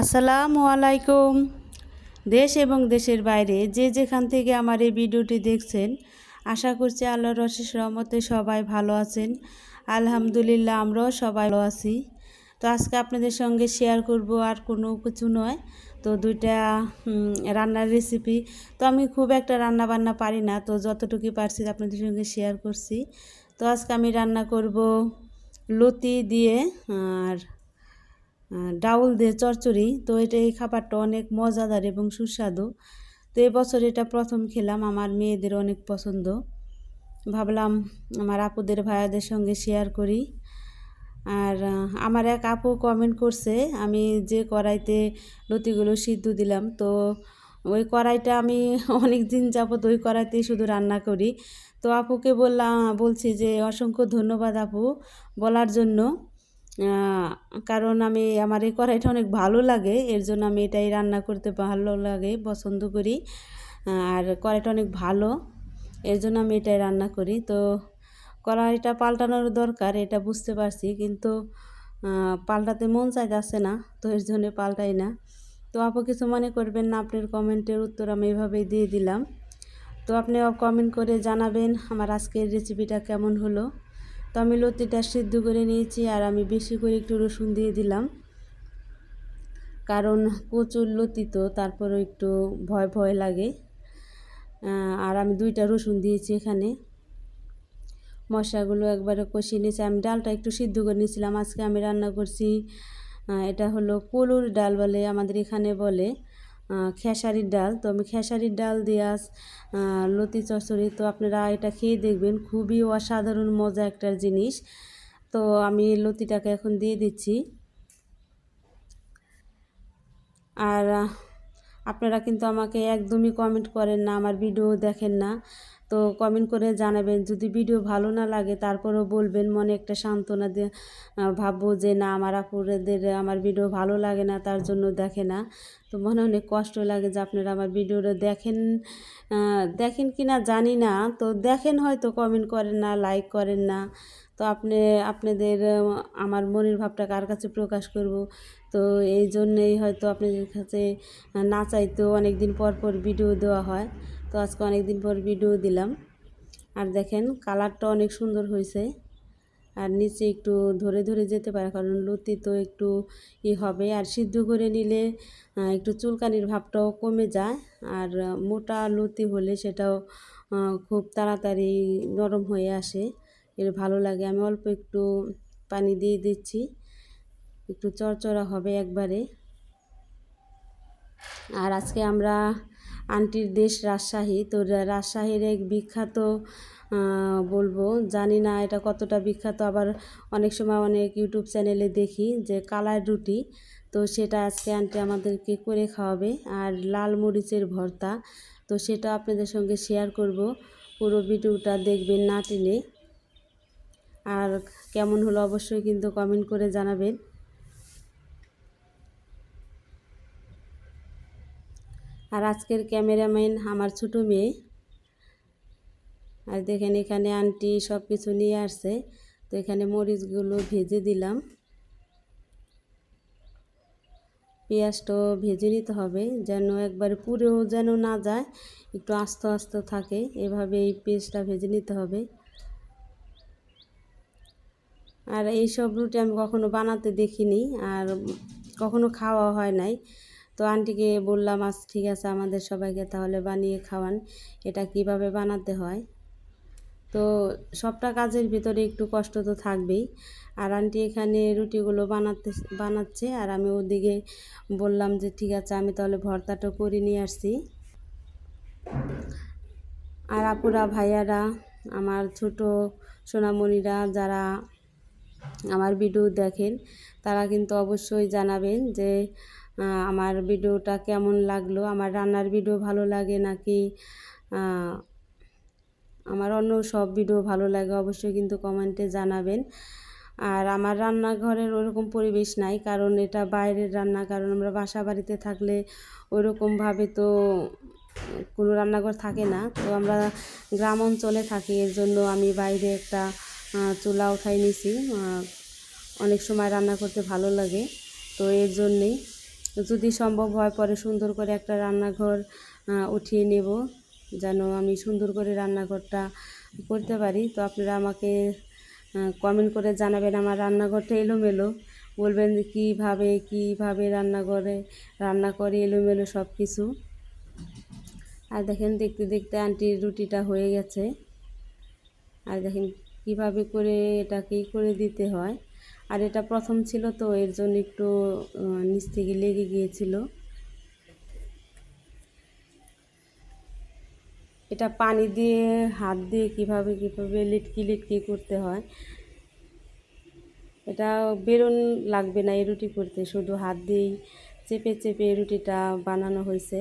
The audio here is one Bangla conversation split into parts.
আসসালামু আলাইকুম। দেশ এবং দেশের বাইরে যে যেখান থেকে আমার এই ভিডিওটি দেখছেন, আশা করছি আল্লাহর রশেষ রহমতে সবাই ভালো আছেন। আলহামদুলিল্লাহ, আমরাও সবাই ভালো আছি। তো আজকে আপনাদের সঙ্গে শেয়ার করব আর কোনো কিছু নয়। তো দুইটা রান্নার রেসিপি তো আমি খুব একটা রান্না বান্না পারি না, তো যতটুকু পারছি আপনাদের সঙ্গে শেয়ার করছি। তো আজকে আমি রান্না করব লতি দিয়ে আর ডাউল দিয়ে চচ্চড়ি তো এটা এই খাবারটা অনেক মজাদার এবং সুস্বাদু। তো এবছর এটা প্রথম খেলাম, আমার মেয়েদের অনেক পছন্দ। ভাবলাম আমার আপুদের, ভাইয়াদের সঙ্গে শেয়ার করি। আর আমার এক আপু কমেন্ট করছে, আমি যে কড়াইতে লতিগুলো সিদ্ধ দিলাম, তো ওই কড়াইটা আমি অনেক দিন যাবত ওই কড়াইতেই শুধু রান্না করি। তো আপুকে বললাম, বলছি যে, অসংখ্য ধন্যবাদ আপু বলার জন্য। কারণ আমি আমার এই কড়াইটা অনেক ভালো লাগে, এর জন্য আমি এটাই রান্না করতে ভালো লাগে, পছন্দ করি। আর কড়াইটা অনেক ভালো, এর জন্য আমি এটাই রান্না করি। তো কড়াইটা পাল্টানোর দরকার, এটা বুঝতে পারছি, কিন্তু পাল্টাতে মন চাইতেছে না, তো এর জন্য পাল্টাই না। তো আপু কিছু মনে করবেন না, আপনার কমেন্টের উত্তর আমি এভাবেই দিয়ে দিলাম। তো আপনি কমেন্ট করে জানাবেন আমার আজকের রেসিপিটা কেমন হলো। তো আমি লতিটা সিদ্ধ করে নিয়েছি আর আমি বেশি করে একটু রসুন দিয়ে দিলাম। কারণ প্রচুর লতি তো, তারপরও একটু ভয় ভয় লাগে। আর আমি দুইটা রসুন দিয়েছি এখানে। মশলাগুলো একবারে কষিয়ে নিয়েছি। আমি ডালটা একটু সিদ্ধ করে নিয়েছিলাম। আজকে আমি রান্না করছি এটা হলো কলুর ডাল বলে আমাদের এখানে বলে। খেসারির ডাল। তো আমি খেসারির ডাল দিয়ে আজ লতি চচড়ি তো আপনারা এটা খেয়ে দেখবেন, খুবই অসাধারণ, মজা একটা জিনিস। তো আমি লতিটাকে এখন দিয়ে দিচ্ছি। আর আপনারা কিন্তু আমাকে একদমই কমেন্ট করেন না, আমার ভিডিও দেখেন না। তো কমেন্ট করে জানাবেন। যদি ভিডিও ভালো না লাগে, তারপরেও বলবেন, মনে একটা সান্ত্বনা দিয়ে ভাববো যে না, আমার আপুদের, আমার ভিডিও ভালো লাগে না, তার জন্য দেখে না। তো মনে অনেক কষ্ট লাগে যে আপনারা আমার ভিডিওটা দেখেন দেখেন কি না জানি না। তো দেখেন হয়তো কমেন্ট করেন না লাইক করেন না। তো আপনি, আপনাদের, আমার মনের ভাবটা কার কাছে প্রকাশ করব? তো এই জন্যেই হয়তো আপনাদের কাছে না চাইতেও অনেক দিন পর পর ভিডিও দেওয়া হয়। তো আজকে অনেক দিন পর ভিডিও দিলাম। আর দেখেন কালারটা অনেক সুন্দর হয়েছে। আর নিচে একটু ধরে ধরে যেতে পারে, কারণ লতি তো একটু ই হবে। আর সিদ্ধ করে নিলে একটু চুলকানির ভাবটাও কমে যায়। আর মোটা লতি হলে সেটাও খুব তাড়াতাড়ি নরম হয়ে আসে। এর ভালো লাগে। আমি অল্প একটু পানি দিয়ে দিচ্ছি। একটু চড়চড়া হবে একবারে। আর আজকে আমরা আন্টির দেশ রাজশাহী। তো রাজশাহীর এক বিখ্যাত বলব, জানি না এটা কতটা বিখ্যাত, আবার অনেক সময় অনেক ইউটিউব চ্যানেলে দেখি যে কালার রুটি। তো সেটা আজকে আন্টি আমাদেরকে করে খাওয়াবে। আর লাল মরিচের ভর্তা, তো সেটা আপনাদের সঙ্গে শেয়ার করব। পুরো ভিডিওটা দেখবেন না টেনে। আর কেমন হলো অবশ্যই কিন্তু কমেন্ট করে জানাবেন। আর আজকের ক্যামেরাম্যান আমার ছোটো মেয়ে। আর দেখেন এখানে আন্টি সব কিছু নিয়ে আসছে। তো এখানে মরিচগুলো ভেজে দিলাম। পেঁয়াজটাও ভেজে নিতে হবে যেন একবারে পুরেও যেন না যায়, একটু আস্ত আস্ত থাকে। এভাবে এই পেঁয়াজটা ভেজে নিতে হবে। আর এই সব রুটি আমি কখনো বানাতে দেখিনি আর কখনো খাওয়া হয় নাই। তো আন্টিকে বললাম আজ ঠিক আছে, আমাদের সবাইকে তাহলে বানিয়ে খাওয়ান। এটা কীভাবে বানাতে হয়? তো সবটা কাজের ভিতরে একটু কষ্ট তো থাকবেই। আর আন্টি এখানে রুটিগুলো বানাতে, বানাচ্ছে। আর আমি ওদিকে বললাম যে, ঠিক আছে, আমি তাহলে ভর্তাটা করে নিয়ে আসছি। আর আপুরা, ভাইয়ারা, আমার ছোট সোনামণিরা যারা আমার ভিডিও দেখেন, তারা কিন্তু অবশ্যই জানাবেন যে আমার ভিডিওটা কেমন লাগল? আমার রান্নার ভিডিও ভালো লাগে নাকি? আমার অন্য সব ভিডিও ভালো লাগে অবশ্যই কিন্তু কমেন্টে জানাবেন। আর আমার রান্নাঘরের ওরকম পরিবেশ নাই, কারণ এটা বাইরের রান্না, কারণ আমরা বাসা বাড়িতে থাকলে ওইরকমভাবে তো কোনো রান্নাঘর থাকে না। তো আমরা গ্রাম অঞ্চলে থাকি, এর জন্য আমি বাইরে একটা চুলা উঠাই নিছি। অনেক সময় রান্না করতে ভালো লাগে। তো এর জন্যেই যদি সম্ভব হয় পরে সুন্দর করে একটা রান্নাঘর উঠিয়ে নেব, যেন আমি সুন্দর করে রান্নাঘরটা করতে পারি। তো আপনারা আমাকে কমেন্ট করে জানাবেন আমার রান্নাঘরটা এলোমেলো। বলবেন যে কীভাবে কীভাবে রান্নাঘরে রান্না করে এলোমেলো সব কিছু আর দেখেন দেখতে দেখতে আন্টির রুটিটা হয়ে গেছে। আর দেখেন কীভাবে করে এটাকে করে দিতে হয়। আর এটা প্রথম ছিল তো এর জন্য একটু নিচ থেকে লেগে গিয়েছিল। এটা পানি দিয়ে, হাত দিয়ে কীভাবে কীভাবে লিটকি লিটকি করতে হয়। এটা বেরোন লাগবে না এই রুটি করতে, শুধু হাত দিয়েই চেপে চেপে রুটিটা বানানো হয়েছে।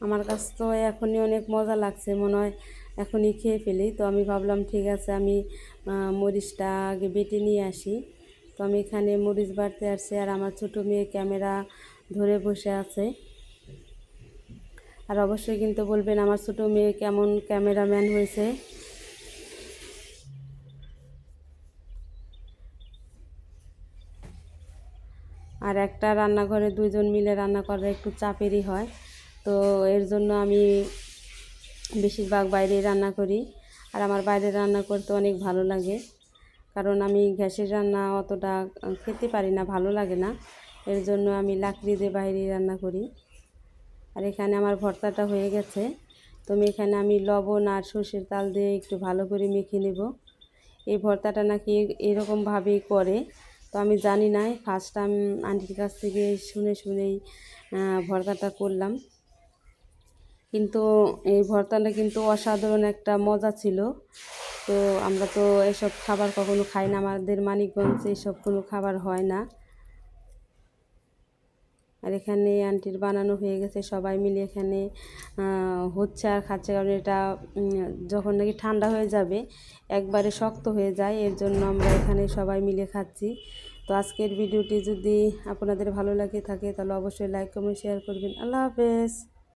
আমার কাছ তো এখনই অনেক মজা লাগছে, মনে হয় এখনই খেয়ে ফেলি। তো আমি ভাবলাম, ঠিক আছে, আমি মরিচটা আগে বেটে নিয়ে আসি। তো আমি এখানে মরিচ বাড়তে আসছি আর আমার ছোটো মেয়ে ক্যামেরা ধরে বসে আছে। আর অবশ্যই কিন্তু বলবেন, আমার ছোটো মেয়ে কেমন ক্যামেরাম্যান হয়েছে। আর একটা রান্নাঘরে দুজন মিলে রান্না করা একটু চাপেরই হয়। তো এর জন্য আমি বেশিরভাগ বাইরে রান্না করি। আর আমার বাইরে রান্না করতে অনেক ভালো লাগে। কারণ আমি গ্যাসের রান্না অতটা খেতে পারি না, ভালো লাগে না। এর জন্য আমি লাকড়ি দিয়ে বাইরেই রান্না করি। আর এখানে আমার ভর্তাটা হয়ে গেছে। তো এখানে আমি লবণ আর সর্ষের তাল দিয়ে একটু ভালো করে মেখে নেব। এই ভর্তাটা নাকি এরকমভাবেই করে। তো আমি জানি না ফার্স্ট টাইম আন্টির কাছ থেকে শুনে শুনেই ভর্তাটা করলাম। কিন্তু এই ভর্তাটা কিন্তু অসাধারণ একটা মজা ছিল। তো আমরা তো এসব খাবার কখনো খাই না, আমাদের মানিকগঞ্জে এসব কোনো খাবার হয় না। আর এখানে আন্টির বানানো হয়ে গেছে, সবাই মিলে এখানে হচ্ছে আর খাচ্ছে কারণ এটা যখন নাকি ঠান্ডা হয়ে যাবে, একবারে শক্ত হয়ে যায়, এর জন্য আমরা এখানে সবাই মিলে খাচ্ছি। তো আজকের ভিডিওটি যদি আপনাদের ভালো লাগে থাকে, তাহলে অবশ্যই লাইক কমেন্ট শেয়ার করবেন। আল্লাহ হাফেজ।